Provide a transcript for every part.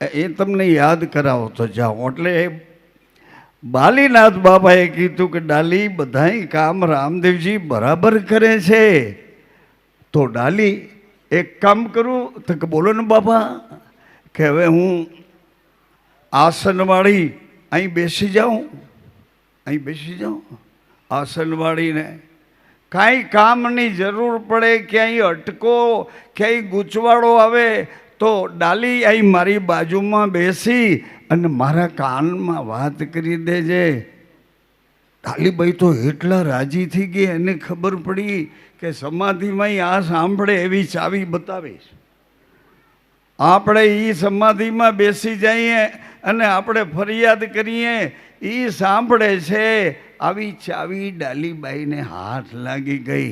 એ તમને યાદ કરાવો તો જાઓ. એટલે બાલીનાથ બાબાએ કીધું કે ડાલી બધાય કામ રામદેવજી બરાબર કરે છે. તો ડાલી એક કામ કરું તો કે બોલો ને બાબા કે હવે હું આસનવાળી અહીં બેસી જાઉં. અહીં બેસી જાઉં. આસનવાળીને કાંઈ કામની જરૂર પડે, ક્યાંય અટકો, ક્યાંય ગૂંચવાડો આવે તો ડાલી અહીં મારી બાજુમાં બેસી અને મારા કાનમાં વાત કરી દેજે. ડાલીબાઈ તો એટલા રાજી થઈ ગઈ, એને ખબર પડી કે સમાધિમાં આ સાંભળે એવી ચાવી બતાવીશ આપણે એ સમાધિમાં બેસી જઈએ અને આપણે ફરિયાદ કરીએ એ સાંભળે છે. આવી ચાવી ડાલીબાઈને હાથ લાગી ગઈ.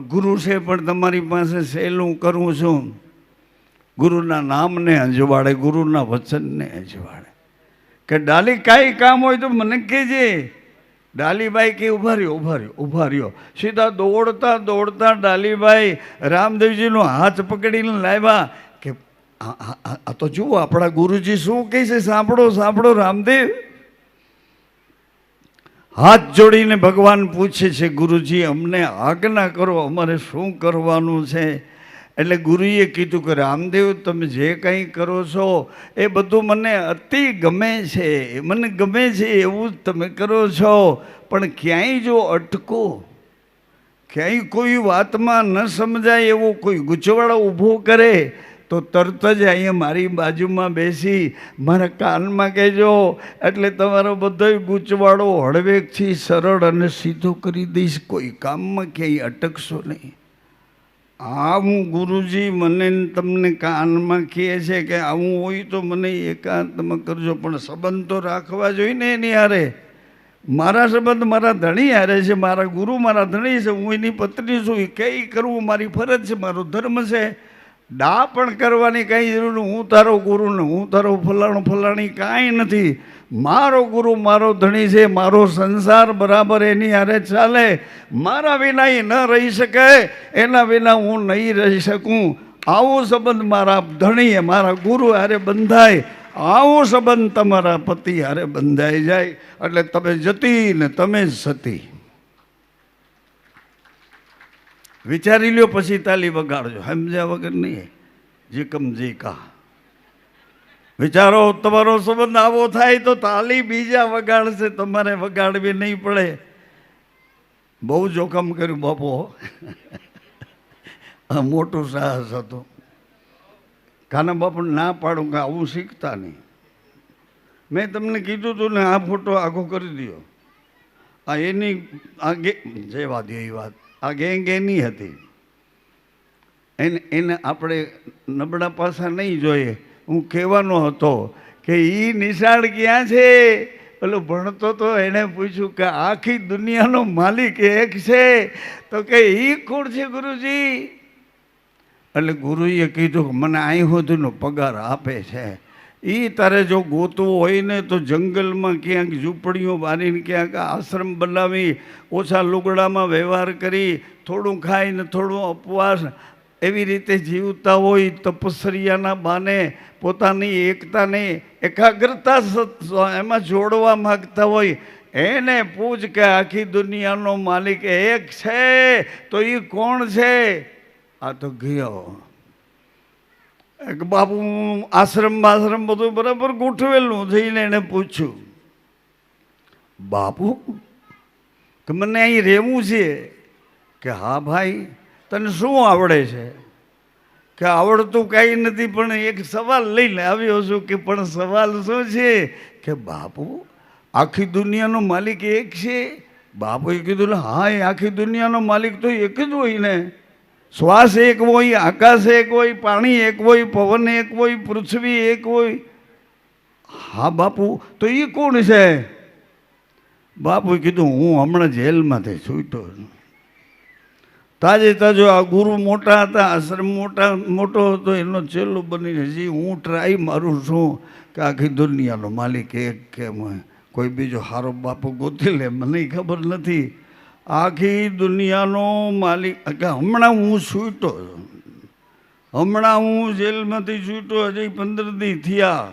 ગુરુ છે, પણ તમારી પાસે સહેલું કરું છું. ગુરુના નામને અંજવાડે ગુરુના વચનને અંજવાડે કે ડાલી કાંઈ કામ હોય તો મને કહેજે. ડાલીબાઈ કે ઊભા રહ્યો ઊભા રહ્યો ઊભા રહ્યો. સીધા દોડતા દોડતા ડાલીબાઈ રામદેવજીનો હાથ પકડીને લાવ્યા કે આ તો જુઓ, આપણા ગુરુજી શું કહે છે? સાંભળો સાંભળો, રામદેવ. હાથ જોડીને ભગવાન પૂછે છે, ગુરુજી, અમને આજ્ઞા કરો, અમારે શું કરવાનું છે? એટલે ગુરુએ કીધું કે, રામદેવ, તમે જે કંઈ કરો છો, એ બધું મને અતિ ગમે છે મને ગમે છે, એવું જ તમે કરો છો. પણ ક્યાંય જો અટકો, ક્યાંય કોઈ વાતમાં ન સમજાય, એવો કોઈ ગૂંચવાળો ઊભો કરે તો તરત જ અહીંયા મારી બાજુમાં બેસી મારા કાનમાં કહેજો, એટલે તમારો બધો ગૂંચવાડો હળવેકથી સરળ અને સીધો કરી દઈશ. કોઈ કામમાં ક્યાંય અટકશો નહીં. આ હું ગુરુજી, મને તમને કાનમાં કહે છે કે આવું હોય તો મને એકાંતમાં કરજો, પણ સંબંધ તો રાખવા જોઈએ ને એની હારે. મારા સંબંધ મારા ધણી હારે છે, મારા ગુરુ મારા ધણી છે, હું એની પત્ની છું, એ કંઈ કરવું? મારી ફરજ છે, મારો ધર્મ છે. ડા પણ કરવાની કાંઈ જરૂર નહીં હું તારો ગુરુ ને હું તારો ફલાણો ફલાણી કાંઈ નથી. મારો ગુરુ મારો ધણી છે, મારો સંસાર બરાબર એની હારે ચાલે. મારા વિના એ ન રહી શકે, એના વિના હું નહીં રહી શકું. આવો સંબંધ મારા ધણીએ, મારા ગુરુ હારે બંધાય. આવો સંબંધ તમારા પતિ હારે બંધાઈ જાય. એટલે તમે જતી ને તમે જ સતી. વિચારી લ્યો પછી તાલી વગાડજો. સમજ્યા વગર નહીં. જે કમ જે કા. વિચારો, તમારો સંબંધ આવો થાય તો તાલી બીજા વગાડશે. તમારે વગાડવી નહીં પડે. બહુ જોખમ કર્યું બાપો. આ મોટું સાહસ હતું. કાના બાપુ ના પાડું કે આવું શીખતા નહીં. મેં તમને કીધું હતું ને આ ફોટો આખો કરી દો આ એની આ ગે જેવા દે એ વાત. આ ગેંગ એની હતી. એને એને આપણે નબળા પાસા નહીં જોઈએ. હું કહેવાનો હતો કે એ નિશાળ ક્યાં છે? પેલો ભણતો તો એણે પૂછ્યું કે આખી દુનિયાનો માલિક એક છે. તો કે એ કોણ છે ગુરુજી? એટલે ગુરુએ કીધું કે મને અહીં સુધીનો પગાર આપે છે. એ તારે જો ગોતવું હોય ને તો જંગલમાં ક્યાંક ઝૂંપડીઓ બાંધીને ક્યાંક આશ્રમ બનાવી, ઓછા લુગડામાં વ્યવહાર કરી, થોડું ખાઈને થોડું અપવાસ એવી રીતે જીવતા હોય તપસ્યાના બાને, પોતાની એકતાને એકાગ્રતા એમાં જોડવા માગતા હોય. એને પૂછ કે આખી દુનિયાનો માલિક એક છે, તો એ કોણ છે? આ તો ગયો. બાપુ આશ્રમ આશ્રમ બધું બરાબર ગોઠવેલું થઈને એને પૂછ્યું. બાપુ, કે મને અહીં રહેવું છે? કે હા ભાઈ, તને શું આવડે છે? કે આવડતું કાંઈ નથી, પણ એક સવાલ લઈને આવ્યો છું કે પણ સવાલ શું છે? કે બાપુ, આખી દુનિયાનો માલિક એક છે? બાપુએ કીધું હા, એ આખી દુનિયાનો માલિક તો એક જ હોય ને. શ્વાસ એક હોય, આકાશ એક હોય, પાણી એક હોય, પવન એક હોય, પૃથ્વી એક હોય. હા બાપુ, તો એ કોણ છે? બાપુએ કીધું, હું હમણાં જેલમાંથી છૂટ્યો છું. તાજે તાજો આ ગુરુ મોટા હતા, આશ્રમ મોટા, મોટો હતો, એનો છેલ્લો બની હજી હું ટ્રાય મારું છું કે આખી દુનિયાનો માલિક એક કેમ કોઈ બીજો હારો બાપુ ગોતી લે, મને ખબર નથી. આખી દુનિયાનો માલિક હમણાં હું છૂટો હમણાં હું જેલમાંથી છૂટ્યો હજી પંદર દી થયા.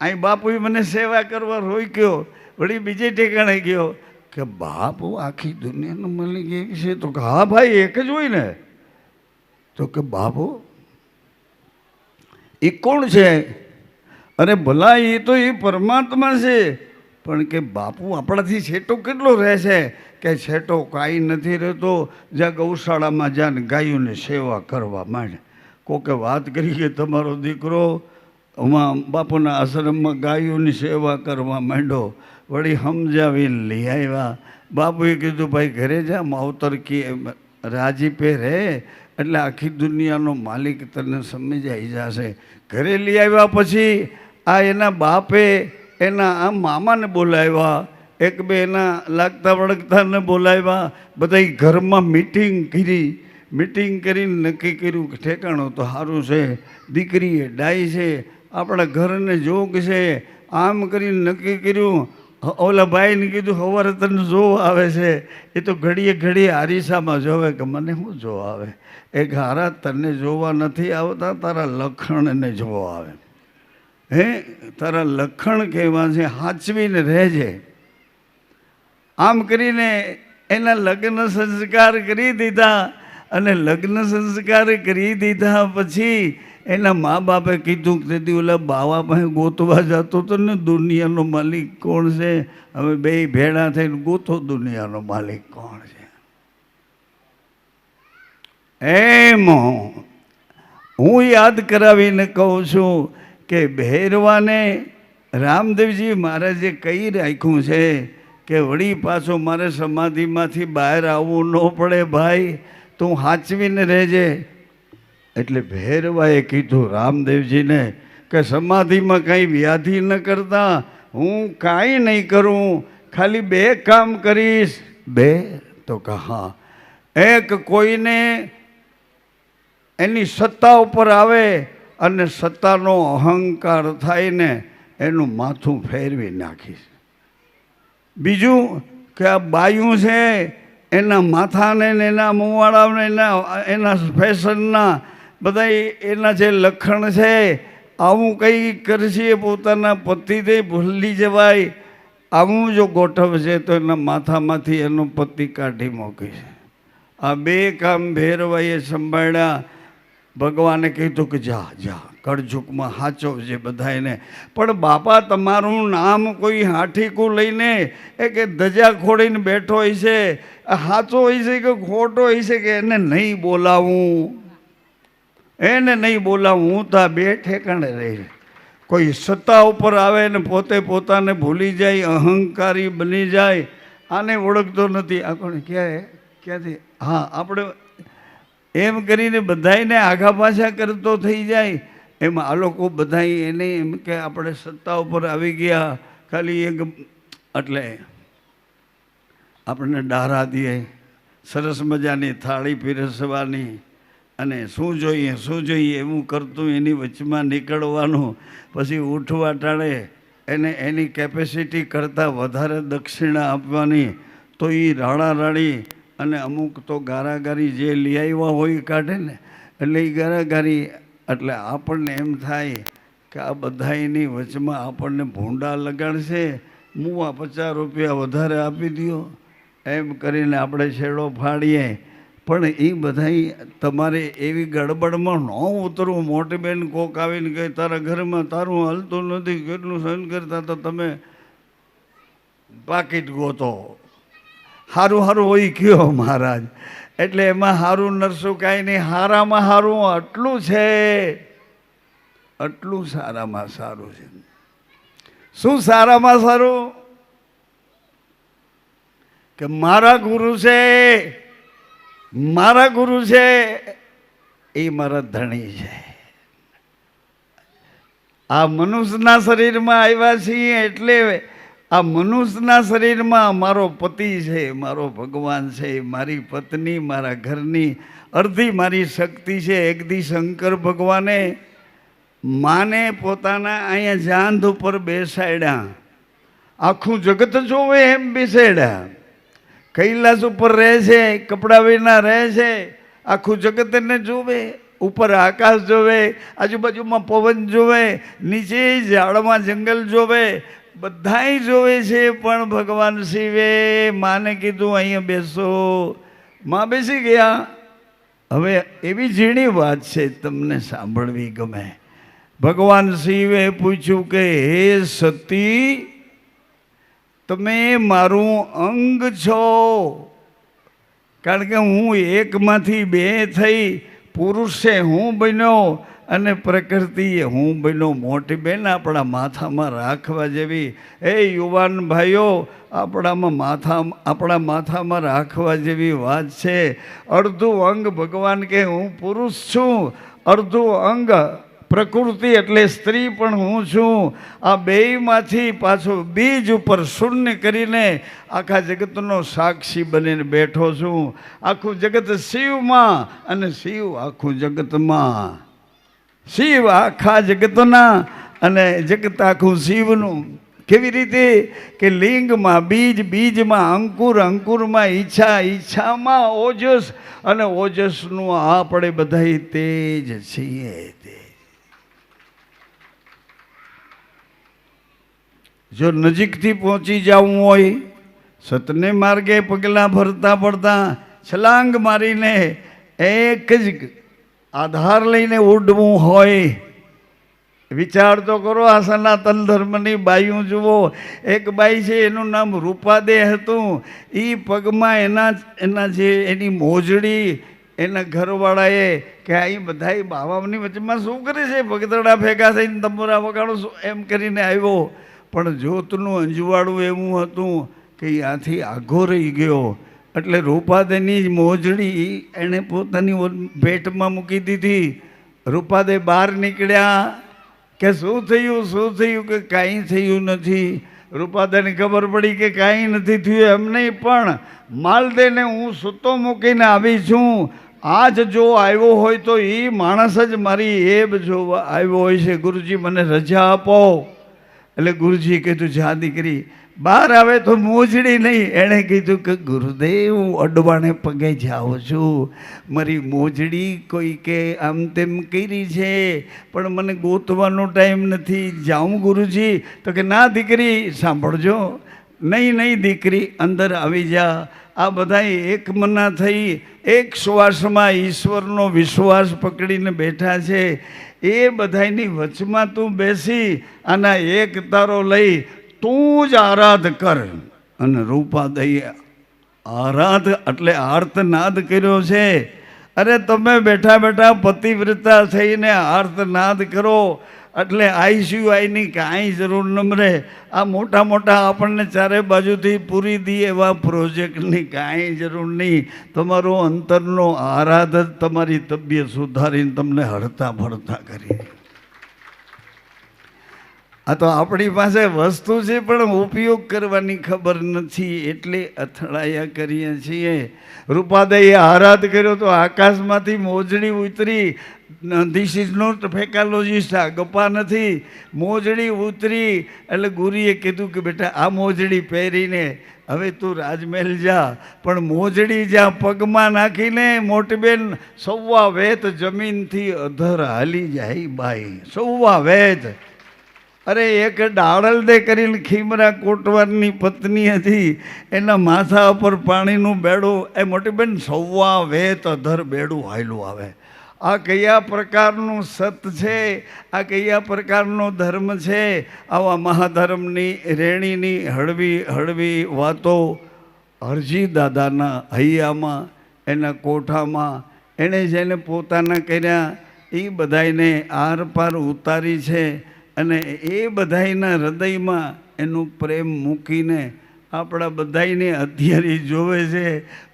અહીં બાપુએ મને સેવા કરવા રોક્યો વળી બીજે ઠેકાણે ગયો, કે બાપુ, આખી દુનિયાનું માલિક એક છે. તો કે હા ભાઈ, એક જ હોય ને. તો કે બાપુ, એ કોણ છે? અરે ભલા એ તો એ પરમાત્મા છે. પણ કે બાપુ આપણાથી છેટો કેટલો રહેશે કે છેટો કાંઈ નથી રહેતો. જ્યાં ગૌશાળામાં જ્યાં ગાયોની સેવા કરવા માંડે. કોકે વાત કરી કે તમારો દીકરો હમાં બાપુના આશ્રમમાં ગાયોની સેવા કરવા માંડ્યો વળી સમજાવી લઈ આવ્યા. બાપુએ કીધું, ભાઈ, ઘરે જા માવતર કે રાજીપે રહે એટલે આખી દુનિયાનો માલિક તને સમજાઈ જશે. ઘરે લઈ આવ્યા પછી આ એના બાપે એના આ મામાને બોલાવ્યા, એક બે એના લાગતા વળગતાને બોલાવ્યા બધા ઘરમાં મીટિંગ કરી. મીટિંગ કરીને નક્કી કર્યું કે ઠેકાણું તો સારું છે, દીકરીએ ડાય છે, આપણા ઘરને જોગ છે. આમ કરીને નક્કી કર્યું ઓલા ભાઈને કીધું સવારે તને જો આવે છે. એ તો ઘડીએ ઘડીએ આરીસામાં જોવે કે મને શું જોવા આવે? એ હારા, તને જોવા નથી આવતા, તારા લખણને જોવા આવે. હે, તારા લખણ કહેવા છે, હાચવીને રહેજે. આમ કરીને એના લગ્ન સંસ્કાર કરી દીધા અને લગ્ન સંસ્કાર કરી દીધા પછી એના મા બાપે કીધું કે તેથી ઓલા બાવા પાસે ગોતવા જતો તો ને દુનિયાનો માલિક કોણ છે? હવે બે ભેડા થઈને ગોતો દુનિયાનો માલિક કોણ છે? એમ હું યાદ કરાવીને કહું છું કે ભૈરવાને રામદેવજી મહારાજે કહી રાખ્યું છે કે વળી પાછો મારે સમાધિમાંથી બહાર આવવું ન પડે ભાઈ, તું હાચવીને રહેજે. એટલે ભૈરવાએ કીધું રામદેવજીને કે સમાધિમાં કંઈ વ્યાધિ ન કરતા, હું કાંઈ નહીં કરું, ખાલી બે કામ કરીશ. બે? તો કે હા. એક કોઈને એની સત્તા ઉપર આવે અને સત્તાનો અહંકાર થાયને એનું માથું ફેરવી નાખીશ. બીજું કે આ બાયું છે, એના માથાને ને એના મુવાડાને એના એના ફેશનના બધા એના જે લખણ છે, આવું કંઈ કરશે પોતાના પતિને ભૂલી જવાય, આવું જો ગોઠવશે તો એના માથામાંથી એનો પતિ કાઢી મૂકીશ. આ બે કામ ભેરવાઈએ સંભાળ્યા. ભગવાને કીધું કે જા જા કળજુકમાં બધા એને પણ બાપા, તમારું નામ કોઈ હાઠીકું લઈને એ કે ધજા ખોડીને બેઠો હોય છે હાચો હોય છે કે ખોટો હોય છે કે એને નહીં બોલાવું? એને નહીં બોલાવું, હું તો બે ઠેકાણે રહી. કોઈ સત્તા ઉપર આવે ને પોતે પોતાને ભૂલી જાય, અહંકારી બની જાય, આને ઓળખતો નથી. આ કોણ ક્યાં ક્યાંથી? હા, આપણે એમ કરીને બધાયને આઘા પાછા કરતો થઈ જાય. એમાં આ લોકો બધા એને એમ કે આપણે સત્તા ઉપર આવી ગયા, ખાલી એક એટલે આપણને ડારા દે સરસ મજાની થાળી પીરસવાની અને શું જોઈએ શું જોઈએ એવું કરતું એની વચમાં નીકળવાનું. પછી ઉઠવા ટાળે એને એની કેપેસિટી કરતાં વધારે દક્ષિણા આપવાની. તો એ રાણા રાડી અને અમુક તો ગારાગારી જે લઈ આવ્યા હોય કાઢે ને, એટલે એ ગારાગારી, એટલે આપણને એમ થાય કે આ બધા એની વચમાં આપણને ભૂંડા લગાડશે, મૂવા પચાસ રૂપિયા વધારે આપી દો એમ કરીને આપણે છેડો ફાડીએ. પણ એ બધા તમારે એવી ગડબડમાં ન ઉતરવું. મોટી બેન કોક આવીને કહે, તારા ઘરમાં તારું હલતું નથી, કેટલું સહન કરતા તો તમે? પાકીટ ગોતો. સારું સારું હોય કયો મહારાજ. એટલે એમાં સારું નરસું કાંઈ નહીં. હારામાં સારું આટલું છે. આટલું સારામાં સારું છે. શું સારામાં સારું? કે મારા ગુરુ છે. મારા ગુરુ છે. એ મારા ધણી છે. આ મનુષ્યના શરીરમાં આવ્યા છીએ એટલે આ મનુષ્યના શરીરમાં મારો પતિ છે, મારો ભગવાન છે, મારી પત્ની, મારા ઘરની અડધી મારી શક્તિ છે એકદી શંકર ભગવાને માને પોતાના અહીંયા જાંધ ઉપર બેસાડ્યા. આખું જગત જોવે એમ બેસાડ્યા. કૈલાસ ઉપર રહે છે, કપડા વિના રહે છે, આખું જગત એને જોવે. ઉપર આકાશ જોવે, આજુબાજુમાં પવન જોવે, નીચે ઝાડમાં જંગલ જોવે બધાય જોવે છે, પણ ભગવાન શિવે માને કીધું, અહીંયા બેસો. માં બેસી ગયા. હવે એવી ઝીણી વાત છે, તમને સાંભળવી ગમે. ભગવાન શિવે પૂછ્યું કે, હે સતી, તમે મારું અંગ છો? કારણ કે હું એકમાંથી બે થઈ પુરુષે હું બન્યો. અને પ્રકૃતિએ હું બન્યો મોટી બેન, આપણા માથામાં રાખવા જેવી. એ યુવાન ભાઈઓ, આપણામાં માથા આપણા માથામાં રાખવા જેવી વાત છે. અડધું અંગ ભગવાન કે હું પુરુષ છું. અડધું અંગ પ્રકૃતિ એટલે સ્ત્રી પણ હું છું. આ બેયમાંથી પાછો બીજ ઉપર શૂન્ય કરીને આખા જગતનો સાક્ષી બનીને બેઠો છું. આખું જગત શિવમાં અને શિવ આખું જગતમાં. શિવ આખા જગતના અને જગત આખું શિવનું. કેવી રીતે? કે લિંગમાં બીજ, બીજમાં અંકુર, અંકુરમાં ઈચ્છા, ઈચ્છામાં ઓજસ અને ઓજસનું આપણે બધા તેજ છીએ જો નજીકથી પહોંચી જવું હોય, સતને માર્ગે પગલાં ભરતા ભરતા છલાંગ મારીને એક જ આધાર લઈને ઉડવું હોય. વિચાર તો કરો, આ સનાતન ધર્મની બાઈઓ જુઓ. એક બાઈ છે, એનું નામ રૂપાદે હતું. એ પગમાં એના એના જે એની મોજડી, એના ઘરવાળાએ કે અહીં બધાય બાવાની વચમાં શું કરે છે? પગદડા ભેગા થઈને તંબુરા વગાડો શું એમ કરીને આવ્યો. પણ જોતનું અંજવાળું એવું હતું કે ત્યાંથી આઘો રહી ગયો. એટલે રૂપાદેની મોજડી એણે પોતાની ભેટમાં મૂકી દીધી. રૂપાદે બહાર નીકળ્યા કે શું થયું શું થયું કે કાંઈ થયું નથી? રૂપાદેને ખબર પડી કે કાંઈ નથી થયું એમ નહીં, પણ માલદેને હું સૂતો મૂકીને આવી છું. આજ જો આવ્યો હોય તો એ માણસ જ મારી એબ જોવા આવ્યો હોય છે. ગુરુજી મને રજા આપો. એટલે ગુરુજી કીધું, જા દીકરી બહાર આવે તો મોજડી નહીં. એણે કીધું કે, ગુરુદેવ, હું અડવાણે પગે જાઉં છું. મારી મોજડી કોઈ કે આમ તેમ કરી છે, પણ મને ગોતવાનો ટાઈમ નથી. જાઉં ગુરુજી. તો કે, ના દીકરી, સાંભળજો. નહીં નહીં દીકરી, અંદર આવી જા. આ બધા એક મના થઈ. એક શ્વાસમાં ઈશ્વરનો વિશ્વાસ પકડીને બેઠા છે. એ બધાની વચમાં તું બેસી, આના એક તારો લઈ તું જ આરાધ કર. અને રૂપા દઈ આરાધ એટલે આર્તનાદ કર્યો છે. અરે તમે બેઠા બેઠા પતિવ્રતા થઈને આર્તનાદ કરો. એટલે આઈસીયુઆઈની કાંઈ જરૂર ન રહે આ મોટા મોટા આપણને ચારે બાજુથી પૂરી દઈએ એવા પ્રોજેક્ટની કાંઈ જરૂર નહીં. તમારો અંતરનો આરાધ તમારી તબિયત સુધારીને તમને હળતા ભળતા કરી. આ તો આપણી પાસે વસ્તુ છે, પણ ઉપયોગ કરવાની ખબર નથી. એટલે અથડાયા કરીએ છીએ. રૂપાદયે આરાધ કર્યો તો આકાશમાંથી મોજડી ઉતરી. ધીસ ઇઝ નોટ ફેકાલોજીસ્ટ આ ગપ્પા નથી. મોજડી ઉતરી. એટલે ગુરુએ કીધું કે બેટા, આ મોજડી પહેરીને હવે તું રાજમહેલ જા. પણ મોજડી જ્યાં પગમાં નાખીને મોટબેન સૌવા વેત જમીનથી અધર હાલી જાય બાઈ. સૌવા વેત. અરે એક ડાળલદે કરીને ખીમરા કોટવારની પત્ની હતી. એના માથા ઉપર પાણીનું બેડું. એ મોટી બેન સૌવા વેત અધર બેડું હાયલું આવે. આ કયા પ્રકારનું સત છે? આ કયા પ્રકારનો ધર્મ છે? આવા મહાધર્મની રેણીની હળવી હળવી વાતો હરજી દાદાના હૈયામાં, એના કોઠામાં, એણે જેને પોતાના કર્યા એ બધાને આર પાર ઉતારી છે. અને એ બધાયના હૃદયમાં એનું પ્રેમ મૂકીને આપણા બધાયને અત્યારે જોવે છે,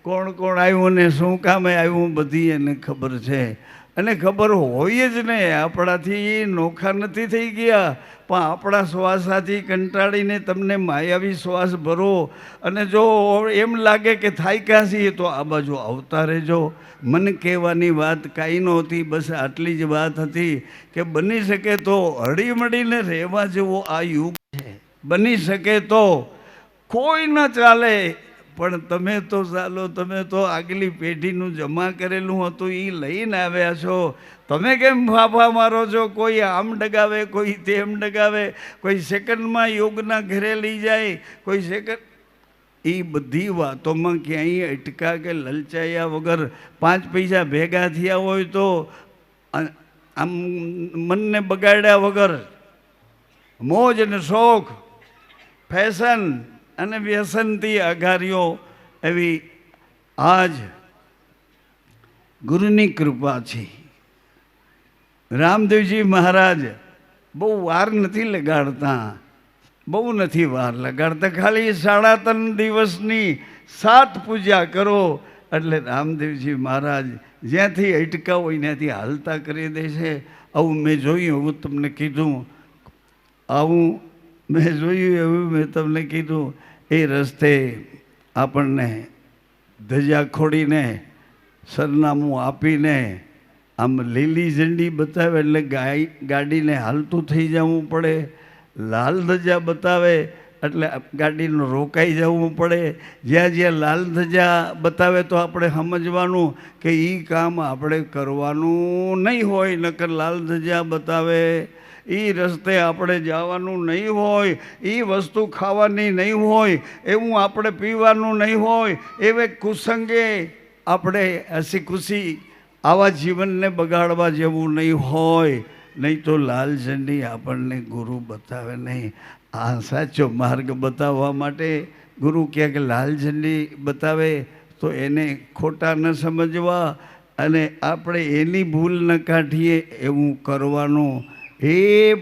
કોણ કોણ આવ્યું ને શું કામે આવ્યું બધી એને ખબર છે. અને ખબર હોય જ ને, આપણાથી એ નોખા નથી થઈ ગયા. પણ આપણા શ્વાસાથી કંટાળીને તમને માયાવી શ્વાસ ભરો. અને જો એમ લાગે કે થાક્યા છીએ તો આ બાજુ આવતા રહેજો. મને કહેવાની વાત કાંઈ નહોતી, બસ આટલી જ વાત હતી કે બની શકે તો હળીમળીને રહેવા જેવો આ યુગ છે. બની શકે તો કોઈ ન ચાલે પણ તમે તો ચાલો, તમે તો આગલી પેઢીનું જમા કરેલું હતું એ લઈને આવ્યા છો. તમે કેમ ફાફા મારો છો? કોઈ આમ ડગાવે, કોઈ તેમ ડગાવે, કોઈ સેકન્ડમાં યોગના ઘરે લઈ જાય, કોઈ સેકન્ડ. એ બધી વાતોમાં ક્યાંય અટકા કે લલચાયા વગર પાંચ પૈસા ભેગા થયા હોય તો આમ મનને બગાડ્યા વગર. મોજ અને શોખ, ફેશન અને વ્યસનથી અઘારીઓ એવી આજ ગુરુની કૃપા છે. રામદેવજી મહારાજ બહુ વાર નથી લગાડતા, બહુ નથી વાર લગાડતા. ખાલી સાડા ત્રણ દિવસની સાત પૂજા કરો એટલે રામદેવજી મહારાજ જ્યાંથી અટકા હોય ત્યાંથી હાલતા કરી દે છે. આવું મેં જોયું હું તમને કીધું. આવું મેં જોયું એવું, મેં તમને કીધું, એ રસ્તે આપણને ધજા ખોડીને, સરનામું આપીને, આમ લીલી ઝંડી બતાવે એટલે ગાય, ગાડીને હાલતું થઈ જવું પડે, લાલ ધજા બતાવે એટલે ગાડીનું રોકાઈ જવું પડે. જ્યાં જ્યાં લાલ ધજા બતાવે તો આપણે સમજવાનું કે એ કામ આપણે કરવાનું નહીં હોય, નકર લાલ ધજા બતાવે. એ રસ્તે આપણે જવાનું નહીં હોય એ વસ્તુ ખાવાની નહીં હોય, એવું આપણે પીવાનું નહીં હોય, એવે કુસંગે આપણે હસી ખુશી આવા જીવનને બગાડવા જેવું નહીં હોય. નહીં તો લાલ ઝંડી આપણને ગુરુ બતાવે નહીં. આ સાચો માર્ગ બતાવવા માટે ગુરુ ક્યાંક કે લાલ ઝંડી બતાવે તો એને ખોટા ન સમજવા અને આપણે એની ભૂલ ન કાઢીએ એવું કરવાનું હે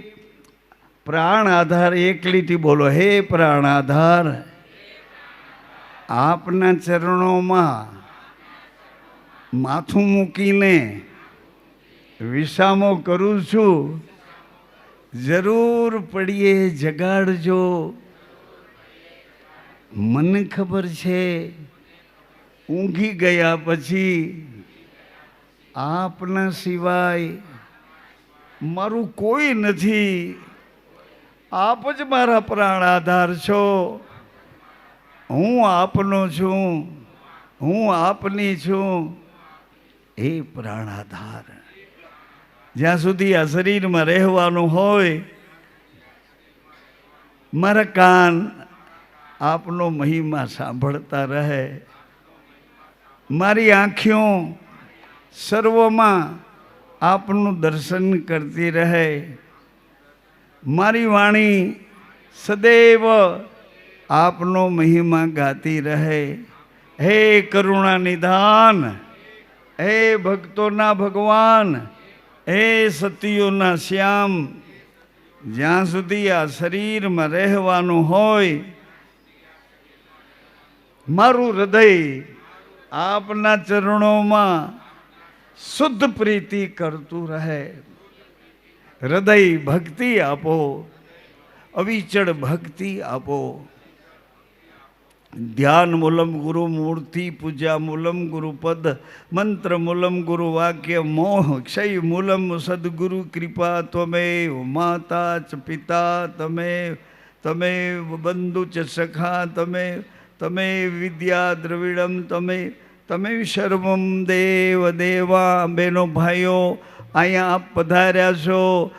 પ્રાણ આધાર એક લીટી બોલો, હે પ્રાણ આધાર. આપના ચરણોમાં માથું મૂકીને વિસામો કરું છું. જરૂર પડીએ જગાડજો. મને ખબર છે, ઊંઘી ગયા પછી આપના સિવાય મારું કોઈ નથી. આપ જ મારા પ્રાણ આધાર છો. હું આપનો છું. હું આપની છું. એ પ્રાણ આધાર. જ્યાં સુધી આ શરીરમાં રહેવાનું હોય, મારા કાન આપનો મહિમા સાંભળતા રહે. મારી આંખીઓ સર્વમાં આપનું દર્શન કરતી રહે. મારી વાણી સદૈવ આપનો મહિમા ગાતી રહે. હે કરુણા નિધાન, હે ભક્તોના ભગવાન, હે સતીઓના શ્યામ, જ્યાં સુધી આ શરીરમાં રહેવાનું હોય, મારું હૃદય આપના ચરણોમાં શુદ્ધ પ્રીતિ કરતું રહે હૃદય ભક્તિ આપો અવિચળ ભક્તિ આપો ધ્યાન મૂલમ ગુરુ મૂર્તિ પૂજા મૂલમ ગુરુપદ મંત્ર મૂલમ ગુરુ વાક્ય મોહ ક્ષય મૂલમ સદગુરુ કૃપા ત્વમેવ માતા ચ પિતા તમે તમે બંધુ ચ સખા તમે તમે વિદ્યા દ્રવિડમ તમે તમે સર્વમ દેવ દેવા બેનો ભાઈઓ, અહીંયા આપ પધાર્યા છો.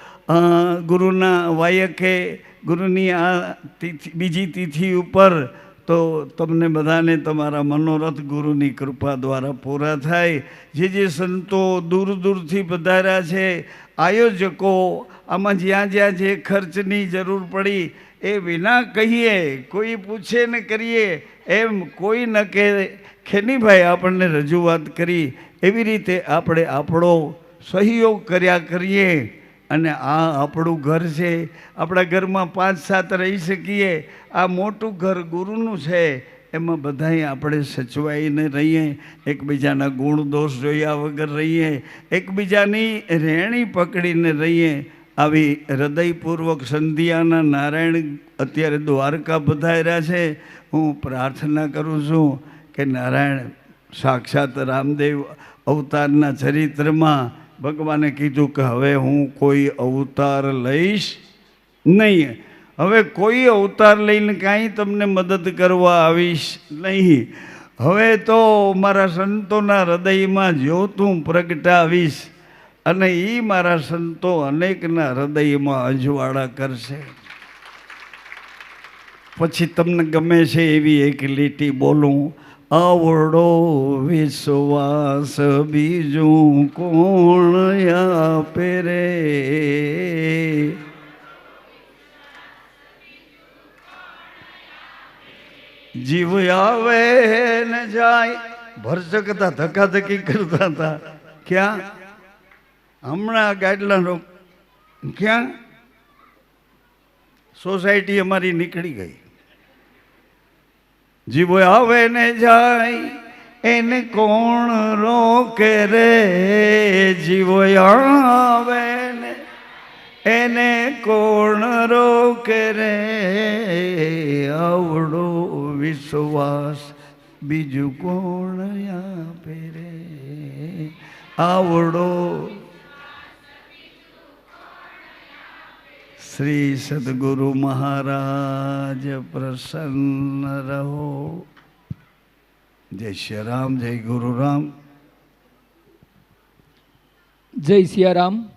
ગુરુના વાયકે, ગુરુની આ તિથિ, બીજી તિથિ ઉપર તો તમને બધાને તમારા મનોરથ ગુરુની કૃપા દ્વારા પૂરા થાય. જે જે સંતો દૂર દૂરથી પધાર્યા છે, આયોજકો, આમાં જ્યાં જ્યાં જે ખર્ચની જરૂર પડી, એ વિના કહીએ, કોઈ પૂછે ને કરીએ, એમ કોઈ ન કે ખેનીભાઈ આપણને રજૂઆત કરી એવી રીતે આપણે આપણો સહયોગ કર્યા કરીએ અને આ આપણું ઘર છે. આપણા ઘરમાં પાંચ સાત રહી શકીએ. આ મોટું ઘર ગુરુનું છે. એમાં બધાય આપણે સચવાઈને રહીએ. એકબીજાના ગુણ દોષ જોયા વગર રહીએ. એકબીજાની રહેણી પકડીને રહીએ. આવી હૃદયપૂર્વક સંધ્યાના નારાયણ અત્યારે દ્વારકા પધાર્યા છે. હું પ્રાર્થના કરું છું કે નારાયણ સાક્ષાત રામદેવ અવતારના ચરિત્રમાં ભગવાને કીધું કે હવે હું કોઈ અવતાર લઈશ નહીં. હવે કોઈ અવતાર લઈને કાંઈ તમને મદદ કરવા આવીશ નહીં. હવે તો મારા સંતોના હૃદયમાં જ્યોતું પ્રગટાવીશ અને એ મારા સંતો અનેકના હૃદયમાં અજવાળા કરશે. પછી તમને ગમે છે એવી એક લીટી બોલું. આવડો વિશ્વાસ બીજું કોણ આપે રે? જીવ આવે ને જાય. ભરસકતા ધકાધકી કરતા હતા. ક્યાં? હમણાં ગાડલાનો ક્યાં? સોસાયટી અમારી નીકળી ગઈ. જીવો આવે ને જાય, એને કોણ રોકે રે? જીવો આવે ને એને કોણ રોકે રે? આવડો વિશ્વાસ બીજું કોણ આપે રે? આવડો શ્રી સદગુરુ મહારાજ પ્રસન્ન રહો. જય શ્રી રામ જય ગુરુ રામ. જય સિયારામ.